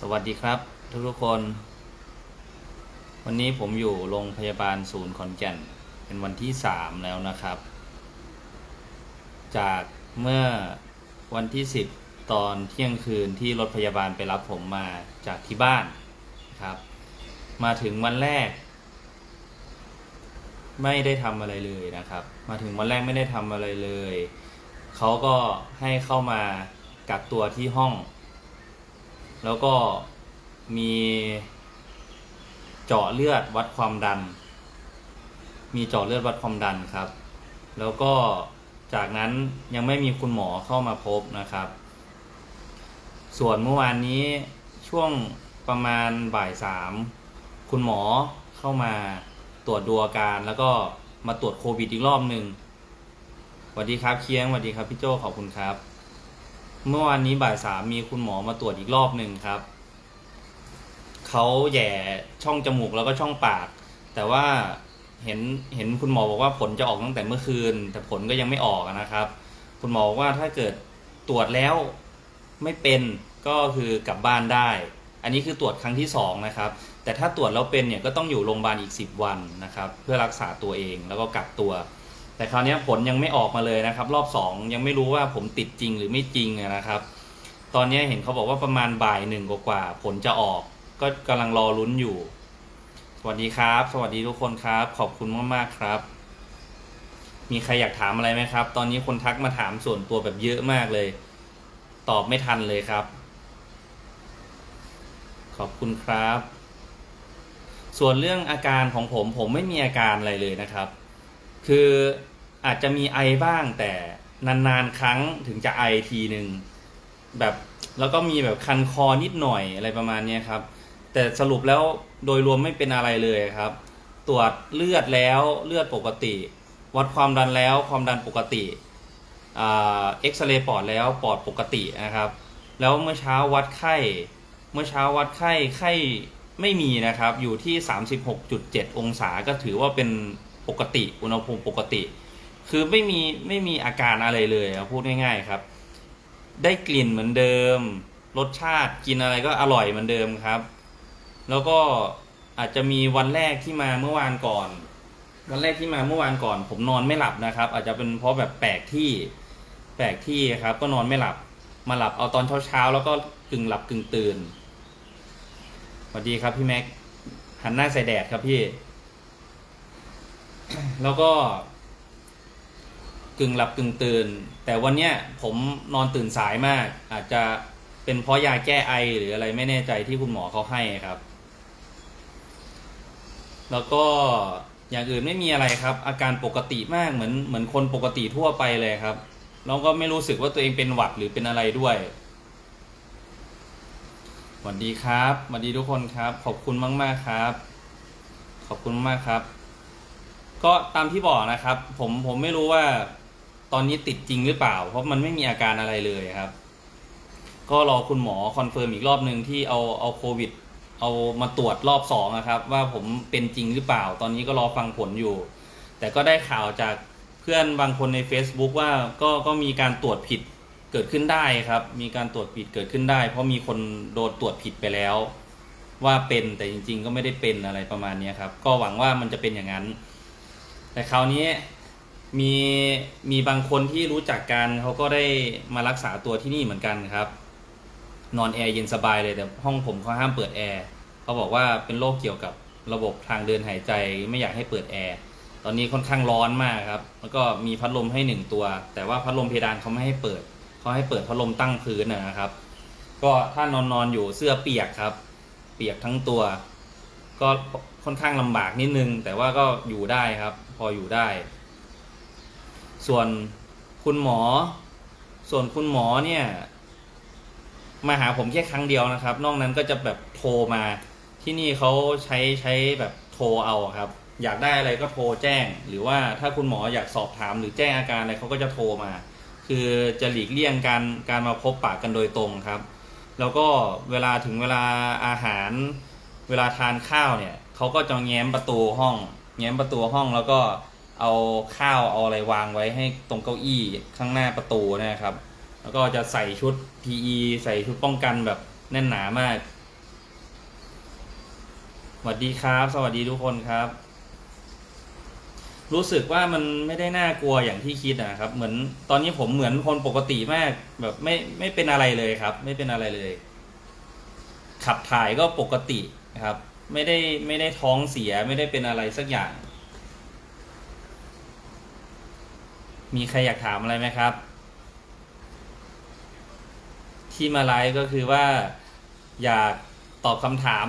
สวัสดีครับ ทุกทุกคน วันนี้ผมอยู่โรงพยาบาลศูนย์ขอนแก่น เป็นวันที่สามแล้วนะครับ จากเมื่อวันที่สิบตอนเที่ยงคืนที่รถพยาบาลไปรับผมมาจากที่บ้านครับ มาถึงวันแรก ไม่ได้ทำอะไรเลยนะครับ มาถึงวันแรกไม่ได้ทำอะไรเลย เขาก็ให้เข้ามากักตัวที่ห้อง แล้วก็มีเจาะเลือดวัดความดัน มีเจาะเลือดวัดความดันครับ แล้วก็จากนั้นยังไม่มีคุณหมอเข้ามาพบนะครับ ส่วนเมื่อวานนี้ช่วงประมาณบ่ายสามคุณหมอเข้ามาตรวจดูอาการแล้วก็มาตรวจโควิดอีกรอบหนึ่งสวัสดีครับเคียงสวัสดีครับพี่โจขอบคุณครับ เมื่อวานนี้บ่ายสามมีคุณหมอมาตรวจอีกรอบหนึ่งครับ เขาแย่ช่องจมูกแล้วก็ช่องปาก แต่ว่าเห็นเห็นคุณหมอบอกว่าผลจะออกตั้งแต่เมื่อคืน แต่ผลก็ยังไม่ออกนะครับ คุณหมอบอกว่าถ้าเกิดตรวจแล้วไม่เป็นก็คือกลับบ้านได้ อันนี้คือตรวจครั้งที่สองนะครับ แต่ถ้าตรวจแล้วเป็นเนี่ยก็ต้องอยู่โรงพยาบาลอีก 10 วันนะครับ เพื่อรักษาตัวเองแล้วก็กักตัว แต่คราวนี้ผลยังไม่ออกมาเลยนะครับ รอบสองยังไม่รู้ว่าผมติดจริงหรือไม่จริงนะครับ ตอนนี้เห็นเขาบอกว่าประมาณบ่ายหนึ่งกว่าๆผลจะออก ก็กำลังรอลุ้นอยู่ สวัสดีครับ สวัสดีทุกคนครับ ขอบคุณมากๆครับ มีใครอยากถามอะไรไหมครับ ตอนนี้คนทักมาถามส่วนตัวแบบเยอะมากเลย ตอบไม่ทันเลยครับ ขอบคุณครับ ส่วนเรื่องอาการของผมผมไม่มีอาการอะไรเลยนะครับ คืออาจจะมีไอบ้างแต่นานๆครั้งถึงจะไอทีหนึ่งแบบแล้วก็มีแบบคันคอนิดหน่อยอะไรประมาณนี้ครับ แต่สรุปแล้วโดยรวมไม่เป็นอะไรเลยครับ ตรวจเลือดแล้วเลือดปกติ วัดความดันแล้วความดันปกติเอ็กซเรย์ปอดแล้วปอดปกตินะครับ แล้วเมื่อเช้าวัดไข้ เมื่อเช้าวัดไข้ไข้ไม่มีนะครับ อยู่ที่ 36.7 องศาก็ถือว่าเป็น ปกติ อุณหภูมิปกติ คือไม่มีไม่มีอาการอะไรเลยครับพูดง่ายๆครับ ได้กลิ่นเหมือนเดิม รสชาติกินอะไรก็อร่อยเหมือนเดิมครับ แล้วก็อาจจะมีวันแรกที่มาเมื่อวานก่อน วันแรกที่มาเมื่อวานก่อน ผมนอนไม่หลับนะครับ อาจจะเป็นเพราะแบบแปลกที่แปลกที่ครับ ก็นอนไม่หลับมาหลับเอาตอนเช้าๆแล้วก็กึ่งหลับกึ่งตื่นสวัสดีครับพี่แม็กหันหน้าใส่แดดครับพี่ แล้วก็ กึ่งหลับกึ่งตื่น แต่วันเนี้ยผมนอนตื่นสายมาก อาจจะเป็นเพราะยาแก้ไอหรืออะไรไม่แน่ใจที่คุณหมอเขาให้ครับ แล้วก็อย่างอื่นไม่มีอะไรครับ อาการปกติมากเหมือนเหมือนคนปกติทั่วไปเลยครับแล้วก็ไม่รู้สึกว่าตัวเองเป็นหวัดหรือเป็นอะไรด้วยสวัสดีครับสวัสดีทุกคนครับ ขอบคุณมาก ๆ ครับ ขอบคุณมากครับ ก็ตามที่บอกนะครับ ผมผมไม่รู้ว่าตอนนี้ติดจริงหรือเปล่า เพราะมันไม่มีอาการอะไรเลยครับ ก็รอคุณหมอคอนเฟิร์มอีกรอบหนึ่งที่เอาเอาโควิด เอามาตรวจรอบสองนะครับ ว่าผมเป็นจริงหรือเปล่า ตอนนี้ก็รอฟังผลอยู่ แต่ก็ได้ข่าวจากเพื่อนบางคนใน Facebook ว่าก็ก็มีการตรวจผิดเกิดขึ้นได้ครับ มีการตรวจผิดเกิดขึ้นได้ เพราะมีคนโดนตรวจผิดไปแล้ว ว่าเป็นแต่จริง ๆ ก็ไม่ได้เป็นอะไรประมาณนี้ครับ ก็หวังว่ามันจะเป็นอย่างนั้น แต่คราวนี้มีมีบางคนที่รู้จักกันเขาก็ได้มารักษาตัวที่นี่เหมือนกันครับ นอนแอร์เย็นสบายเลยแต่ห้องผมเขาห้ามเปิดแอร์เขาบอกว่าเป็นโรคเกี่ยวกับระบบทางเดินหายใจไม่อยากให้เปิดแอร์ตอนนี้ค่อนข้างร้อนมากครับ แล้วก็มีพัดลมให้หนึ่งตัว แต่ว่าพัดลมเพดานเขาไม่ให้เปิดเขาให้เปิดพัดลมตั้งพื้นนะครับ ก็ถ้านอนนอนอยู่เสื้อเปียกครับ เปียกทั้งตัว ก็ค่อนข้างลำบากนิดนึง แต่ว่าก็อยู่ได้ครับ พออยู่ได้ ส่วนคุณหมอ ส่วนคุณหมอเนี่ย มาหาผมแค่ครั้งเดียวนะครับ นอกนั้นก็จะแบบโทรมา ที่นี่เขาใช้ใช้แบบโทรเอาครับ อยากได้อะไรก็โทรแจ้ง หรือว่าถ้าคุณหมออยากสอบถามหรือแจ้งอาการอะไรเขาก็จะโทรมา คือจะหลีกเลี่ยงการการมาพบปากกันโดยตรงครับ แล้วก็เวลาถึงเวลาอาหาร เวลาทานข้าวเนี่ยเขาก็จะแง้มประตูห้อง แง้มประตูห้องแล้วก็เอาข้าวเอาอะไรวางไว้ให้ตรงเก้าอี้ข้างหน้าประตูนะครับ แล้วก็จะใส่ชุด PE ใส่ชุดป้องกันแบบแน่นหนามากสวัสดีครับ สวัสดีทุกคนครับ รู้สึกว่ามันไม่ได้น่ากลัวอย่างที่คิดนะครับ เหมือนตอนนี้ผมเหมือนคนปกติมากแบบไม่ไม่เป็นอะไรเลยครับ ไม่เป็นอะไรเลย ขับถ่ายก็ปกติ นะครับ ไม่ได้ไม่ได้ท้องเสียไม่ได้เป็นอะไรสักอย่าง มีใครอยากถามอะไรไหมครับ ที่มาไลฟ์ก็คือว่าอยากตอบคำถาม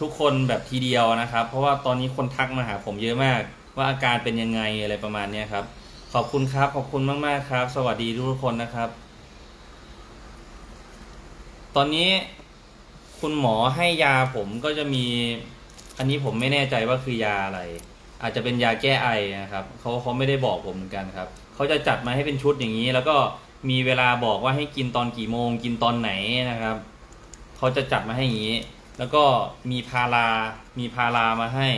ทุกคนแบบทีเดียวนะครับ เพราะว่าตอนนี้คนทักมาหาผมเยอะมาก ว่าอาการเป็นยังไงอะไรประมาณนี้ครับ ขอบคุณครับ ขอบคุณมากๆครับ สวัสดีทุกคนนะครับ ตอนนี้ คุณหมอให้ยาผมก็จะมี อันนี้ผมไม่แน่ใจว่าคือยาอะไร อาจจะเป็นยาแก้ไอนะครับเขาเขาไม่ได้บอกผมเหมือนกันครับเขาจะจัดมาให้เป็นชุดอย่างนี้ แล้วก็มีเวลาบอกว่าให้กินตอนกี่โมง กินตอนไหนนะครับเขาจะจัดมาให้อย่างนี้ แล้วก็มีพารามีพารามาให้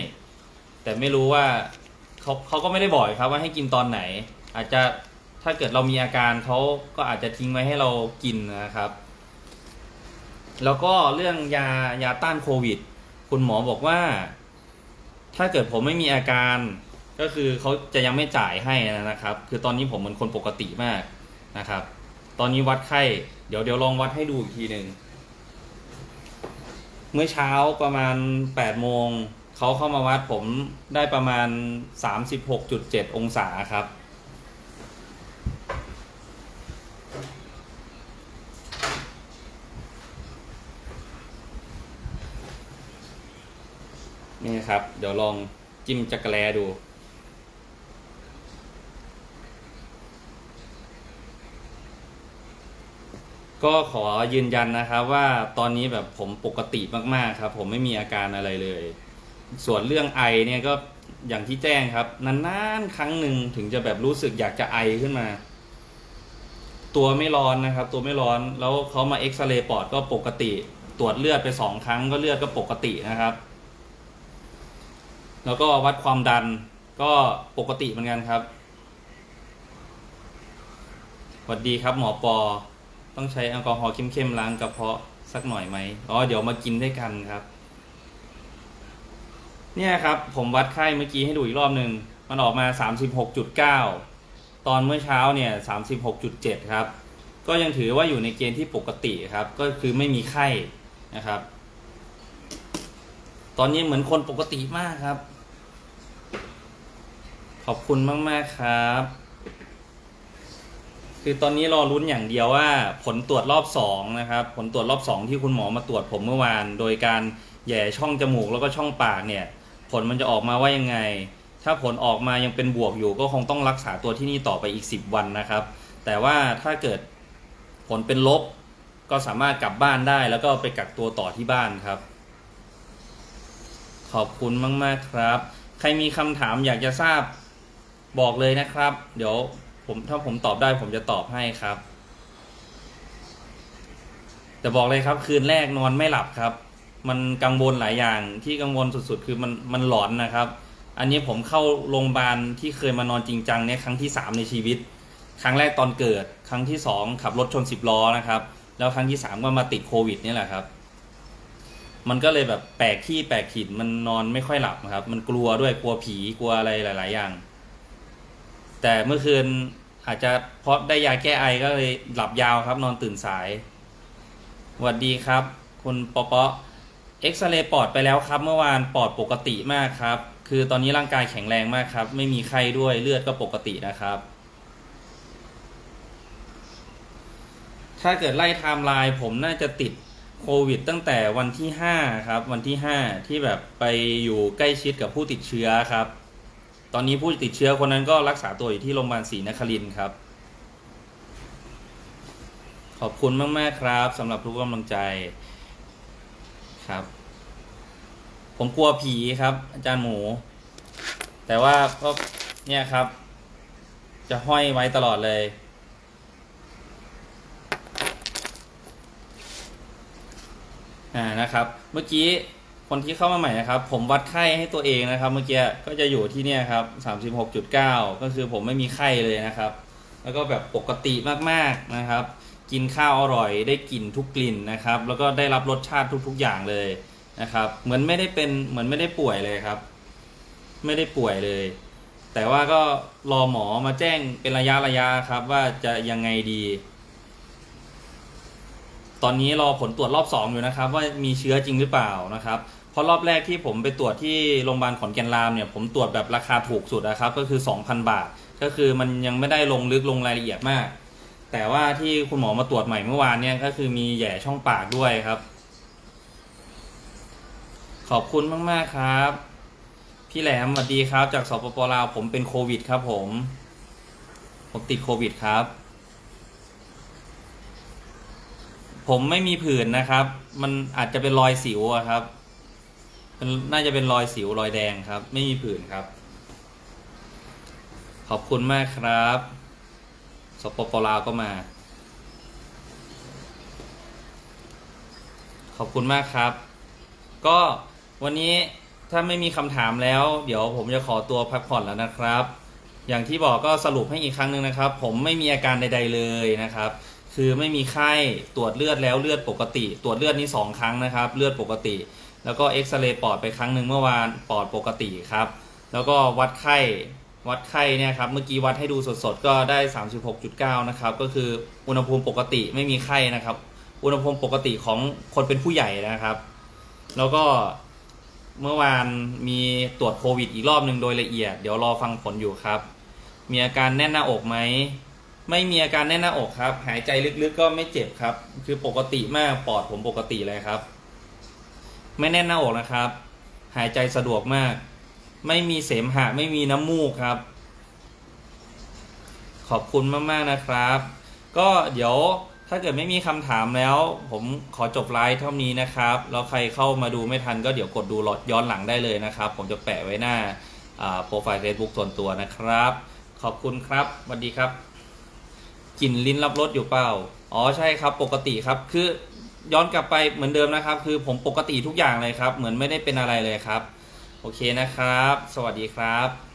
แต่ไม่รู้ว่าเขาเขาก็ไม่ได้บอกครับว่าให้กินตอนไหน อาจจะถ้าเกิดเรามีอาการเขาก็อาจจะทิ้งไว้ให้เรากินนะครับ แล้วก็เรื่องยายาต้านโควิด คุณหมอบอกว่า ถ้าเกิดผมไม่มีอาการก็คือเขาจะยังไม่จ่ายให้นะครับ คือตอนนี้ผมเหมือนคนปกติมากนะครับ ตอนนี้วัดไข้ เดี๋ยวเดี๋ยวลองวัดให้ดูอีกทีหนึ่งเมื่อเช้าประมาณ8โมงเขาเข้ามาวัดผมได้ประมาณ 36.7 องศาครับ นี่ครับ เดี๋ยวลองจิ้มจักรแลดู ก็ขอยืนยันนะครับว่าตอนนี้แบบผมปกติมากๆครับ ผมไม่มีอาการอะไรเลย ส่วนเรื่องไอเนี่ยก็อย่างที่แจ้งครับนานๆครั้งหนึ่งถึงจะแบบรู้สึกอยากจะไอขึ้นมา ตัวไม่ร้อนนะครับ ตัวไม่ร้อนแล้วเขามาเอ็กซเรย์ปอดก็ปกติ ตรวจเลือดไปสองครั้งก็เลือดก็ปกตินะครับ แล้วก็วัดความดันก็ปกติเหมือนกันครับสวัสดีครับหมอปอ ต้องใช้แอลกอฮอล์เข้มๆล้างกระเพาะสักหน่อยไหมอ๋อเดี๋ยวมากินด้วยกันครับ เนี่ยครับ ผมวัดไข้เมื่อกี้ให้ดูอีกรอบหนึ่งมันออกมา 36.9 ตอนเมื่อเช้าเนี่ย 36.7 ครับ ก็ยังถือว่าอยู่ในเกณฑ์ที่ปกติครับ ก็คือไม่มีไข้นะครับ ตอนนี้เหมือนคนปกติมากครับ ขอบคุณมากๆครับ คือตอนนี้รอลุ้นอย่างเดียวว่า ผลตรวจรอบสองนะครับ ผลตรวจรอบสองที่คุณหมอมาตรวจผมเมื่อวาน โดยการแย่ช่องจมูกแล้วก็ช่องปากเนี่ย ผลมันจะออกมาว่ายังไง ถ้าผลออกมายังเป็นบวกอยู่ ก็คงต้องรักษาตัวที่นี่ต่อไปอีก 10 วันนะครับ แต่ว่าถ้าเกิดผลเป็นลบก็สามารถกลับบ้านได้แล้วก็ไปกักตัวต่อที่บ้านครับ ขอบคุณมาก ๆ ครับ ใครมีคำถามอยากจะทราบ บอกเลยนะครับ เดี๋ยวผมถ้าผมตอบได้ผมจะตอบให้ครับ แต่บอกเลยครับ คืนแรกนอนไม่หลับครับ มันกังวลหลายอย่างที่กังวลสุดๆ คือมันมันหลอนนะครับ อันนี้ผมเข้าโรงพยาบาลที่เคยมานอนจริงจังเนี่ยครั้งที่สามในชีวิต ครั้งแรกตอนเกิด ครั้งที่สองขับรถชนสิบล้อนะครับ แล้วครั้งที่สามก็มาติดโควิดนี่แหละครับมันก็เลยแบบแปลกที่แปลกถิ่นมันนอนไม่ค่อยหลับครับ มันกลัวด้วยกลัวผีกลัวอะไรหลาย ๆ อย่าง แต่เมื่อคืนอาจจะเพราะได้ยาแก้ไอก็เลยหลับยาวครับ นอนตื่นสายสวัสดีครับ คุณปอปอเอ็กซเรย์ปอดไปแล้วครับ เมื่อวานปอดปกติมากครับ คือตอนนี้ร่างกายแข็งแรงมากครับ ไม่มีไข้ด้วยเลือดก็ปกตินะครับ ถ้าเกิดไล่ไทม์ไลน์ผมน่าจะติดโควิดตั้งแต่วันที่ห้าครับ วันที่ห้าที่แบบไปอยู่ใกล้ชิดกับผู้ติดเชื้อครับ ตอนนี้ผู้ติดเชื้อคนนั้นก็รักษาตัวอยู่ที่โรงพยาบาลศรีนครินทร์ครับ ขอบคุณมาก ๆ ครับสำหรับทุกกำลังใจครับ ผมกลัวผีครับ อาจารย์หมู แต่ว่าก็เนี่ยครับ จะห้อยไว้ตลอดเลย อ่านะครับ เมื่อกี้ คนที่เข้ามาใหม่นะครับ ผมวัดไข้ให้ตัวเองนะครับ เมื่อกี้ก็จะอยู่ที่เนี่ยครับสามสิบหกจุดเก้าก็คือผมไม่มีไข้เลยนะครับ แล้วก็แบบปกติมากๆนะครับ กินข้าวอร่อยได้กลิ่นทุกกลิ่นนะครับ แล้วก็ได้รับรสชาติทุกๆอย่างเลยนะครับ เหมือนไม่ได้เป็นเหมือนไม่ได้ป่วยเลยครับ ไม่ได้ป่วยเลย แต่ว่าก็รอหมอมาแจ้งเป็นระยะระยะครับ ว่าจะยังไงดีตอนนี้รอผลตรวจรอบสองอยู่นะครับ ว่ามีเชื้อจริงหรือเปล่านะครับ เพราะรอบแรกที่ผมไปตรวจที่โรงพยาบาลขอนแก่นรามเนี่ยผมตรวจแบบราคาถูกสุดนะครับก็คือ 2,000 บาท ก็คือมันยังไม่ได้ลงลึกลงรายละเอียดมาก แต่ว่าที่คุณหมอมาตรวจใหม่เมื่อวานเนี่ยก็คือมีแย่ช่องปากด้วยครับ ขอบคุณมากๆครับ พี่แหลมสวัสดีครับ จากสปปลาวผมเป็นโควิดครับผม ผมติดโควิดครับผมไม่มีผื่นนะครับ มันอาจจะเป็นรอยสิวอะครับ นน่าจะเป็นรอยสิวรอยแดงครับ ไม่มีผื่นครับ ขอบคุณมากครับ สปปลาวก็มา ขอบคุณมากครับ ก็วันนี้ถ้าไม่มีคำถามแล้ว เดี๋ยวผมจะขอตัวพักผ่อนแล้วนะครับ อย่างที่บอกก็สรุปให้อีกครั้งหนึ่งนะครับ ผมไม่มีอาการใด ๆเลยนะครับ คือไม่มีไข้ตรวจเลือดแล้วเลือดปกติ ตรวจเลือดนี่สองครั้งนะครับ เลือดปกติ แล้วก็เอ็กซเรย์ปอดไปครั้งหนึ่งเมื่อวานปอดปกติครับ แล้วก็วัดไข้วัดไข้เนี่ยครับเมื่อกี้วัดให้ดูสดๆก็ได้ 36.9 นะครับก็คืออุณหภูมิปกติไม่มีไข้นะครับ อุณหภูมิปกติของคนเป็นผู้ใหญ่นะครับ แล้วก็เมื่อวานมีตรวจโควิดอีกรอบหนึ่งโดยละเอียด เดี๋ยวรอฟังผลอยู่ครับ มีอาการแน่นหน้าอกไหมไม่มีอาการแน่นหน้าอกครับ หายใจลึกๆก็ไม่เจ็บครับ คือปกติมากปอดผมปกติเลยครับ ไม่แน่นหน้าอกนะครับ หายใจสะดวกมาก ไม่มีเสมหะไม่มีน้ำมูกครับ ขอบคุณมากๆนะครับ ก็เดี๋ยวถ้าเกิดไม่มีคำถามแล้ว ผมขอจบไลฟ์เท่านี้นะครับ แล้วใครเข้ามาดูไม่ทันก็เดี๋ยวกดดูย้อนหลังได้เลยนะครับ ผมจะแปะไว้หน้าโปรไฟล์ Facebook ส่วนตัวนะครับ ขอบคุณครับสวัสดีครับกลิ่นลิ้นรับรสอยู่เปล่า อ๋อใช่ครับ ปกติครับคือ ย้อนกลับไปเหมือนเดิมนะครับ คือผมปกติทุกอย่างเลยครับ เหมือนไม่ได้เป็นอะไรเลยครับ โอเคนะครับ สวัสดีครับ